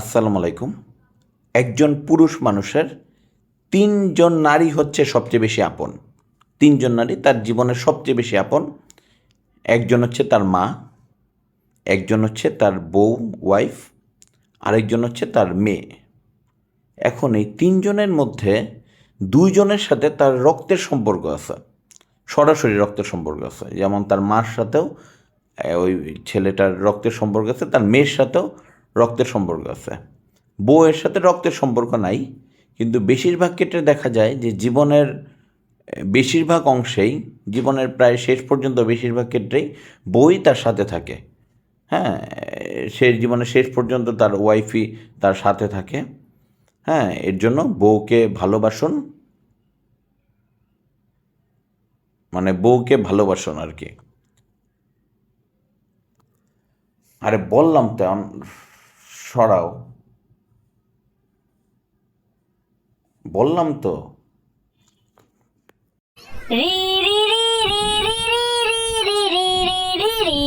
আসসালামু আলাইকুম। একজন পুরুষ মানুষের তিনজন নারী হচ্ছে সবচেয়ে বেশি আপন। তিনজন নারী তার জীবনের সবচেয়ে বেশি আপন। একজন হচ্ছে তার মা, একজন হচ্ছে তার বউ ওয়াইফ আরেকজন হচ্ছে তার মেয়ে। এখন এই তিনজনের মধ্যে দুইজনের সাথে তার রক্তের সম্পর্ক আছে। সরাসরি রক্তের সম্পর্ক আছে। যেমন তার মার সাথেও ওই ছেলেটার রক্তের সম্পর্ক আছে, তার মেয়ের সাথেও রক্তের সম্পর্ক আছে। বউয়ের সাথে রক্তের সম্পর্ক নাই, কিন্তু বেশিরভাগ ক্ষেত্রে দেখা যায় যে জীবনের, বেশিরভাগ অংশেই, জীবনের প্রায় শেষ পর্যন্ত বেশিরভাগ ক্ষেত্রেই বই তার সাথে থাকে। হ্যাঁ শেষ জীবনের শেষ পর্যন্ত তার ওয়াইফই তার সাথে থাকে। হ্যাঁ এর জন্য বউকে ভালোবাসুন। মানে বউকে ভালোবাসুন আর কি। আরে বললাম তো সরাও বললাম তো রি রি রি রি রি রি রি রি রি রি রি